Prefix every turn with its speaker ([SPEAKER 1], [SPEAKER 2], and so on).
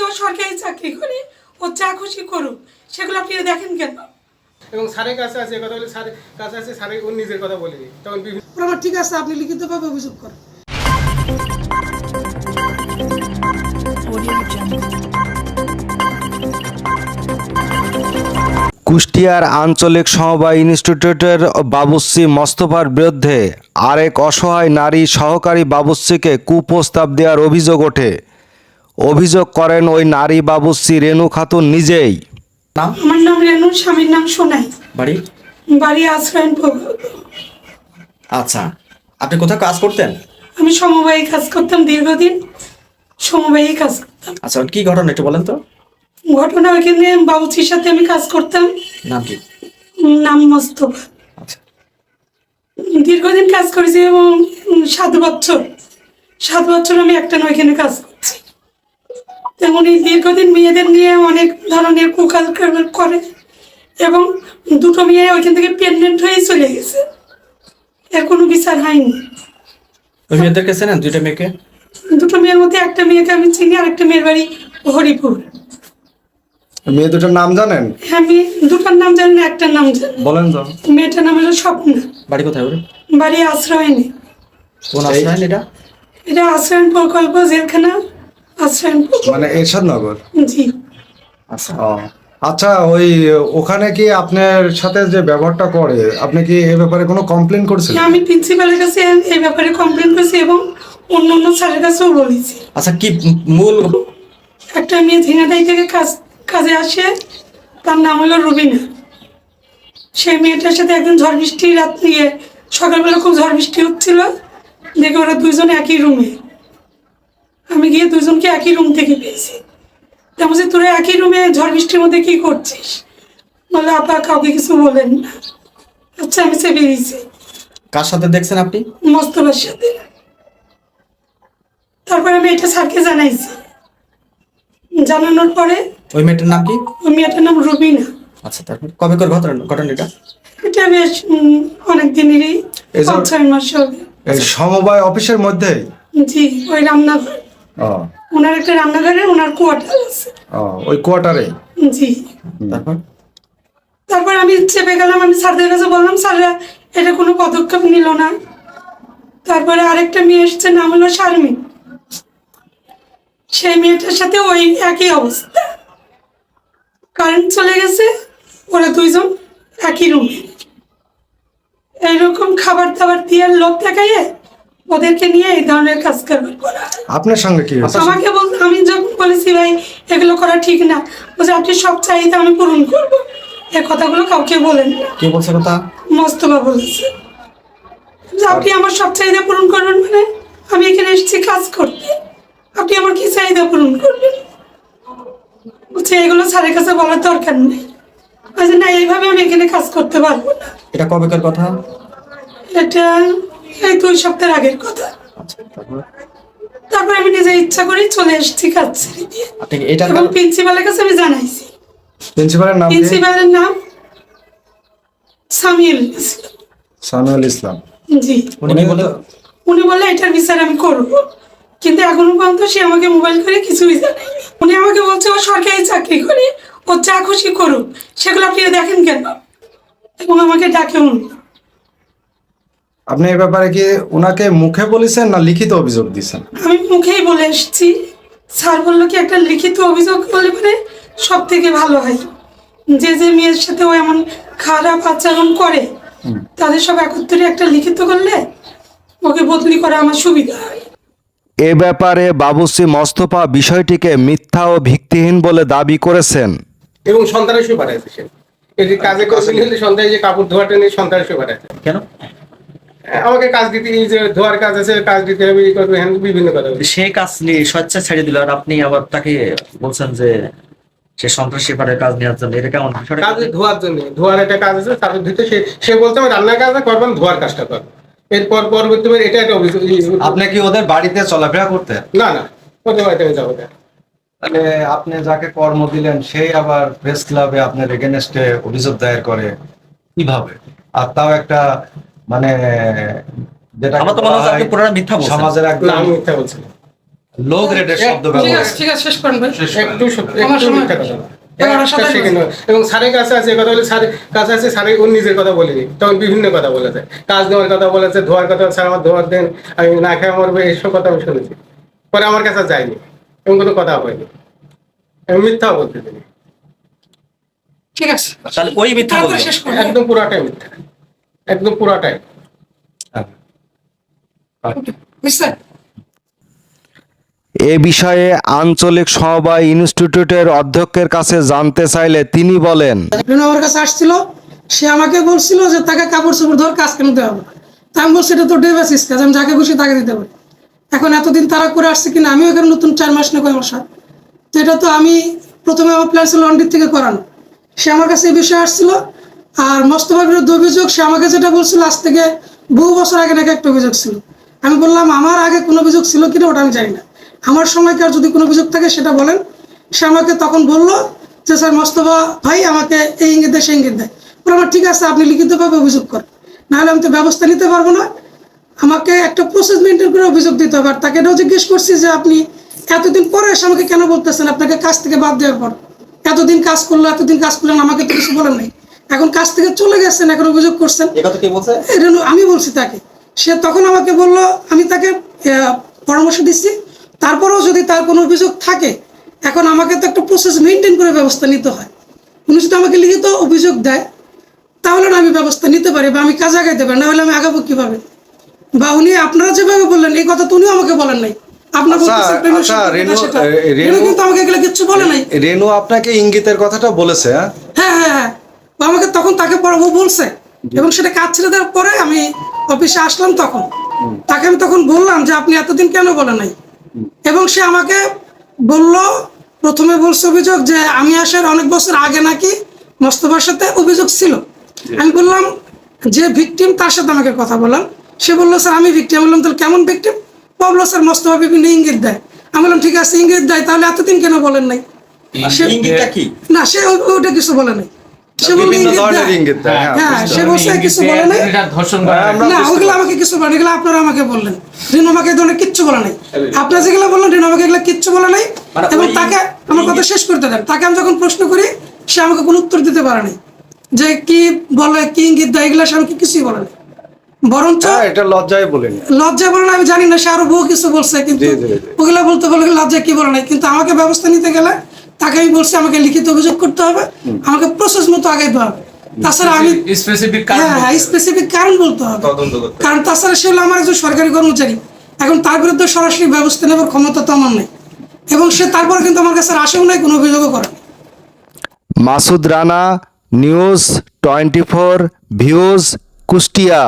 [SPEAKER 1] বলছে ও সরকারি চাকরি করে ও যা খুশি করুক সেগুলো আপনি দেখেন কেন?
[SPEAKER 2] এবং স্যারের কাছে আছে এই কথা বলে স্যারের কাছে আছে স্যারের ওর নিজের কথা বলেনি তখন বিভিন্ন
[SPEAKER 1] আমার ঠিক আছে আপনি লিখিতভাবে অভিযোগ করেন।
[SPEAKER 3] কুষ্টিয়ার আঞ্চলিক সমবায় ইনস্টিটিউটের বাবুশ্রী মস্তফার বিরুদ্ধে আরেক অসহায় নারী সহকারী বাবুশ্রীকে কুপ্রস্তাব দেওয়ার অভিযোগ ওঠে। অভিযোগ করেন ওই নারী বাবুশ্রী রেণু খাতুন নিজেই।
[SPEAKER 1] আমার নাম রেনু স্বামীর নাম সোনাই।
[SPEAKER 4] বাড়ি?
[SPEAKER 1] বাড়ি আশ্রয়ন
[SPEAKER 4] আচ্ছা আপনি কোথাও কাজ করতেন?
[SPEAKER 1] আমি সমবায়ী কাজ করতাম দীর্ঘদিন সমবায়ী কাজ করতাম।
[SPEAKER 4] আচ্ছা কি ঘটনা একটু বলেন তো।
[SPEAKER 1] ঘটনা ওইখানে বাবুচির সাথে আমি কাজ করতাম।
[SPEAKER 4] নাম কি?
[SPEAKER 1] নাম মোস্তফা।
[SPEAKER 4] আচ্ছা।
[SPEAKER 1] দীর্ঘদিন কাজ করেছি এবং সাত বছর সাত বছর আমি একটা নয় এখানে কাজ তেমন দীর্ঘদিন মেয়েদের নিয়ে অনেক ধরনের কুকাজ করে এবং দুটো মেয়ে ওইখান থেকে প্রেগনেন্ট হয়ে চলে গেছে। এর কোনো বিচার হয়নি।
[SPEAKER 4] ওই মেয়েদেরকে চেনেন দুইটা মেয়েকে?
[SPEAKER 1] দুটো মেয়ের মধ্যে একটা মেয়েকে আমি চিনি আর একটা মেয়ের বাড়ি হরিপুর।
[SPEAKER 3] মেয়ে দুটোর নাম জানেন?
[SPEAKER 1] হ্যাঁ আমি দুটোর নাম জানি না একটার নাম জানি
[SPEAKER 3] বলেন তো।
[SPEAKER 1] মেয়েটার নাম হলো স্বপ্ন।
[SPEAKER 4] বাড়ি কোথায় ওর?
[SPEAKER 1] বাড়ি আশ্রয়নী।
[SPEAKER 4] কোন আশ্রয় এটা?
[SPEAKER 1] এটা আশ্রয়ন প্রকল্প জেলখানা। আশ্রয়ন
[SPEAKER 3] মানে এরশাদ নগর
[SPEAKER 1] জি।
[SPEAKER 4] আচ্ছা।
[SPEAKER 5] আচ্ছা ওই ওখানে কি আপনার সাথে যে ব্যবহারটা করে আপনি কি এ ব্যাপারে কোনো কমপ্লেন করেছিলেন?
[SPEAKER 1] আমি প্রিন্সিপালের কাছে এই ব্যাপারে কমপ্লেন করেছি এবং অন্য অন্য স্যারের কাছেও বলেছি।
[SPEAKER 4] আচ্ছা কি মূল
[SPEAKER 1] একটা মেয়ে ঝিনাদাই থেকে কাজ কাজে আসে তার নাম হলো রুবিনা। সেই মেয়েটার সাথে একদিন ঝড় বৃষ্টি রাত নিয়ে সকালবেলা খুব ঝড় বৃষ্টি হচ্ছিল দেখে ওরা দুইজন একই রুমে আমি গিয়ে দুজনকে একই রুম থেকে পেয়েছি। তা বলছি তোরা একই রুমে ঝড় বৃষ্টির মধ্যে কি করছিস? বলে আপা কাউকে কিছু বলেন না। আচ্ছা আমি সে বেরিয়েছি
[SPEAKER 4] কার সাথে দেখছেন আপনি?
[SPEAKER 1] মস্তবার সাথে। তারপরে আমি এটা স্যারকে জানাইছি। জানানোর পরে
[SPEAKER 4] ওই মেয়েটার নাম কি?
[SPEAKER 1] ওই মেয়েটার নাম রুবিনা।
[SPEAKER 4] আচ্ছা তারপর কবে করে ঘটনা ঘটনা এটা
[SPEAKER 1] এটা বেশ উম, অনেক দিনেরই পাঁচ ছয় মাস হবে।
[SPEAKER 5] সমবায় অফিসের মধ্যে
[SPEAKER 1] জি ওই রান্নাঘর ওনার একটা রান্নাঘরে ওনার কোয়ার্টার আছে।
[SPEAKER 5] ওই কোয়ার্টারে?
[SPEAKER 1] জি।
[SPEAKER 4] তারপর?
[SPEAKER 1] তারপর আমি চেপে গেলাম আমি স্যারদের কাছে বললাম স্যাররা এটা কোনো পদক্ষেপ নিল না। তারপরে আরেকটা মেয়ে এসছে নাম হলো শারমিন। সেই মেয়েটার সাথে ওই একই অবস্থা। কারেন্ট চলে গেছে ওরা দুইজন একই রুমে। এইরকম খাবার দাবার দিয়ে লোক দেখাইয়ে ওদেরকে নিয়ে এই ধরনের কাজ কারবার করা
[SPEAKER 5] আপনার সঙ্গে কি হয়েছে?
[SPEAKER 1] আমাকে বল আমি যখন বলেছি ভাই এগুলো করা ঠিক না। বলছে আপনি সব চাহিদা আমি পূরণ করব। এই কথাগুলো কাউকে বলেন।
[SPEAKER 4] কে বলছে কথা?
[SPEAKER 1] মস্তফা বলেছে। যে আপনি আমার সব চাহিদা পূরণ করবেন মানে? আমি এখানে এসেছি কাজ করতে। আপনি আমার কি চাহিদা পূরণ করবেন? বলছে এগুলো স্যারের কাছে বলার দরকার নেই। বলছে না এইভাবে আমি এখানে কাজ করতে পারব না।
[SPEAKER 4] এটা কবেকার কথা?
[SPEAKER 1] এটা এই দুই সপ্তাহের আগের কথা।
[SPEAKER 4] তারপর
[SPEAKER 1] আমি নিজে ইচ্ছা করেই চলে এসেছি কাজ ছেড়ে দিয়ে।
[SPEAKER 4] আপনি এটার
[SPEAKER 1] এবং প্রিন্সিপালের কাছে আমি জানাইছি।
[SPEAKER 5] প্রিন্সিপালের নাম
[SPEAKER 1] প্রিন্সিপালের নাম সামিউল ইসলাম।
[SPEAKER 5] সানুয়াল ইসলাম।
[SPEAKER 1] জি।
[SPEAKER 4] উনি বলে
[SPEAKER 1] উনি বললে এটার বিচার আমি করব। কিন্তু এখনও পর্যন্ত সে আমাকে মোবাইল করে কিছুই জানায়নি। উনি আমাকে বলছে ও সরকারি চাকরি করে ও যা খুশি করুক সেগুলো আপনি দেখেন কেন? এবং আমাকে ডাকে উনি।
[SPEAKER 5] আপনি এই ব্যাপারে কি ওনাকে মুখে বলেছেন না লিখিত অভিযোগ দিয়েছেন?
[SPEAKER 1] আমি মুখেই বলে এসেছি। স্যার বলল কি একটা লিখিত অভিযোগ করলে পরে সব থেকে ভালো হয়। যে যে মেয়ের সাথে ও এমন খারাপ আচরণ করে তাদের সব একত্রে একটা লিখিত করলে ওকে বদলি করা আমার সুবিধা হয়।
[SPEAKER 3] এ ব্যাপারে বাবুশ্রী মস্তফা বিষয়টিকে মিথ্যা ও ভিত্তিহীন বলে দাবি করেছেন।
[SPEAKER 2] এবং সন্তানের শুয়ে পাঠাইছে সে। এই যে কাজে করতে হলে সন্তান যে কাপড় ধোয়াটা নিয়ে সন্তানের পাঠাইছে।
[SPEAKER 4] কেন?
[SPEAKER 2] আমাকে কাজ দিতে এই যে ধোয়ার কাজ আছে কাজ দিতে হবে এই করবে হ্যান বিভিন্ন কথা
[SPEAKER 6] সে কাজ নিয়ে স্বেচ্ছা ছেড়ে দিল আর আপনি আবার তাকে বলছেন যে সে সন্ত্রাসী পারের কাজ নেওয়ার জন্য এটা কেমন
[SPEAKER 2] কাজ ধোয়ার জন্য ধোয়ার একটা কাজ আছে তারপর ধুতে সে সে বলতে আমি রান্নার কাজটা করবেন ধোয়ার কাজটা করব এরপর পরবর্তী এটা একটা অভিযোগ
[SPEAKER 5] আপনি কি ওদের বাড়িতে চলাফেরা করতে?
[SPEAKER 2] না না ওদের বাড়িতে আমি যাব
[SPEAKER 5] তাহলে আপনি যাকে কর্ম দিলেন সেই আবার প্রেস ক্লাবে আপনার এগেনস্টে অভিযোগ দায়ের করে কীভাবে? আর তাও একটা মানে যেটা
[SPEAKER 6] আমার তো মনে হচ্ছে আপনি পুরোটা মিথ্যা বলছেন।
[SPEAKER 5] সমাজের একদম
[SPEAKER 2] আমি মিথ্যা বলছি
[SPEAKER 7] লো গ্রেডের শব্দ ব্যবহার
[SPEAKER 5] ঠিক আছে শেষ করেন ভাই।
[SPEAKER 2] একটু সত্যি
[SPEAKER 5] আমার সময়
[SPEAKER 2] কথা
[SPEAKER 5] আমার
[SPEAKER 2] একটা
[SPEAKER 5] সাথে
[SPEAKER 2] second নয়। এবং স্যারের কাছে আছে কথা বলে স্যারের কাছে আছে স্যারের ওর নিজের কথা বলেনি। তখন বিভিন্ন কথা বলেছে। কাজ দেওয়ার কথা বলেছে ধোয়ার কথা স্যার আমার ধোয়ার দেন আমি না খেয়ে মরবে এইসব কথা আমি শুনেছি। পরে আমার কাছে যায়নি এবং কোনো কথা হয়নি। আমি মিথ্যাও বলতে তিনি
[SPEAKER 5] ঠিক আছে।
[SPEAKER 8] তাহলে ওই মিথ্যা
[SPEAKER 2] একদম পুরাটাই মিথ্যা। একদম পুরাটাই
[SPEAKER 3] এ বিষয়ে আঞ্চলিক সমবায় ইনস্টিটিউটের অধ্যক্ষের কাছে জানতে চাইলে তিনি বলেন
[SPEAKER 5] আমার কাছে আসছিল সে আমাকে বলছিল যে তাকে কাপড় চোপড় ধর কাজ কেন দেওয়া হবে। তা আমি বলছি এটা তো ডেবাসিস কাজ আমি যাকে খুশি তাকে দিতে পারি। এখন এতদিন তারা করে আসছে কিনা আমিও এখানে নতুন চার মাস না কয় মাস তো এটা তো আমি প্রথমে আমার প্ল্যান ছিল লন্ড্রির থেকে করানো। সে আমার কাছে এই বিষয়ে আসছিল আর মোস্তফার বিরুদ্ধে অভিযোগ, সে আমাকে যেটা বলছিল, আজ থেকে বহু বছর আগে নাকি একটা অভিযোগ ছিল। আমি বললাম, আমার আগে কোনো অভিযোগ ছিল কিনা ওটা আমি জানি না। আমার সময়কার যদি কোনো অভিযোগ থাকে সেটা বলেন। সে আমাকে তখন বলল যে, স্যার, মোস্তফা ভাই আমাকে এই ইঙ্গিত দেয় সে ইঙ্গিত দেয়। বলে আমার ঠিক আছে, আপনি লিখিতভাবে অভিযোগ করেন। নাহলে আমি তো ব্যবস্থা নিতে পারব না। আমাকে একটা প্রসেস মেনটেন করে অভিযোগ দিতে হবে। আর তাকে এটাও জিজ্ঞেস করছি যে, আপনি এতদিন পরে এসে আমাকে কেন বলতেছেন? আপনাকে কাজ থেকে বাদ দেওয়ার পর। এতদিন কাজ করল, এতদিন কাজ করলেন, আমাকে তো কিছু বলেন নাই। এখন কাজ থেকে চলে গেছেন এখন অভিযোগ করছেন।
[SPEAKER 4] এ কথা কে বলছে?
[SPEAKER 5] এই রেনু আমি বলছি তাকে। সে তখন আমাকে বলল আমি তাকে পরামর্শ দিচ্ছি। তারপরেও যদি তার কোনো অভিযোগ থাকে এখন আমাকে তো একটা প্রসেস মেনটেন করে ব্যবস্থা নিতে হয়। উনি যদি আমাকে লিখিত অভিযোগ দেয় তাহলে না আমি ব্যবস্থা নিতে পারি বা আমি কাজ আগাইতে পারি না হলে আমি আগাবো কীভাবে? বা উনি আপনারা যেভাবে বললেন এই কথা তো উনিও আমাকে বলেন নাই। আপনার
[SPEAKER 7] আচ্ছা, আচ্ছা, রেনু-
[SPEAKER 5] কিন্তু আমাকে কিচ্ছু বলে নাই।
[SPEAKER 7] রেনু আপনাকে ইঙ্গিতের কথাটা বলেছে হ্যাঁ
[SPEAKER 5] হ্যাঁ হ্যাঁ। আমাকে তখন তাকে ও বলছে এবং সেটা কাজ ছেড়ে দেওয়ার পরে আমি অফিসে আসলাম তখন। তাকে আমি তখন বললাম যে আপনি এতদিন কেন বলে নাই? এবং সে আমাকে বলল প্রথমে বলছে অভিযোগ যে আমি আসার অনেক বছর আগে নাকি মোস্তফার সাথে অভিযোগ ছিল। আমি বললাম যে ভিকটিম তার সাথে আমাকে কথা বললাম সে বলল স্যার আমি ভিকটিম। বললাম তাহলে কেমন ভিকটিম? বলল স্যার মোস্তফা বিভিন্ন ইঙ্গিত দেয়। আমি বললাম ঠিক আছে ইঙ্গিত দেয় তাহলে এতদিন কেন বলেন নাই? সে-
[SPEAKER 4] ইঙ্গিতটা কি?
[SPEAKER 5] না সে ওটা কিছু বলে নাই।
[SPEAKER 7] বিভিন্ন ধরনের ইঙ্গিত হ্যাঁ,
[SPEAKER 5] হ্যাঁ সে বলছে কিছু বলে নাই।
[SPEAKER 9] ধর্ষণ
[SPEAKER 7] হ্যাঁ, আমরা
[SPEAKER 5] না
[SPEAKER 7] বুঝতে
[SPEAKER 5] আমাকে কিছু বলে এগুলো আপনারা আমাকে বললেন। রিনু আমাকে ধরনের কিচ্ছু বলে নাই। আপনারা যেগুলো বললেন রিনু আমাকে এগুলো কিচ্ছু বলে নাই।
[SPEAKER 4] মানে
[SPEAKER 5] এবং তাকে আমার কথা শেষ করতে দেন। তাকে আমি যখন প্রশ্ন করি সে আমাকে কোনো উত্তর দিতে পারে নাই। যে কি বলে কি ইঙ্গিত দেয় এগুলো সে আমাকে কিছুই বলে নাই। বরঞ্চ
[SPEAKER 7] এটা লজ্জায় বলিনি।
[SPEAKER 5] লজ্জা বলে না আমি জানি না সে আরও বহু কিছু বলছে কিন্তু। ওগুলা বলতে বলে লজ্জায় কি বলে নাই। কিন্তু আমাকে ব্যবস্থা নিতে গেলে তাকে আমি বলছি আমাকে লিখিত অভিযোগ করতে হবে আমাকে প্রসেস মতো আগাইতে হবে। তাছাড়া আমি
[SPEAKER 9] স্পেসিফিক
[SPEAKER 5] হ্যাঁ হ্যাঁ স্পেসিফিক কারণ বলতে হবে। কারণ তাছাড়া সে হলো আমার একজন সরকারি কর্মচারী। এখন তার বিরুদ্ধে সরাসরি ব্যবস্থা নেবার ক্ষমতা তো আমার নেই। এবং সে তারপর কিন্তু আমার কাছে আসেও নাই কোনো অভিযোগও করে
[SPEAKER 3] Masud Rana news twenty four views Kushtia.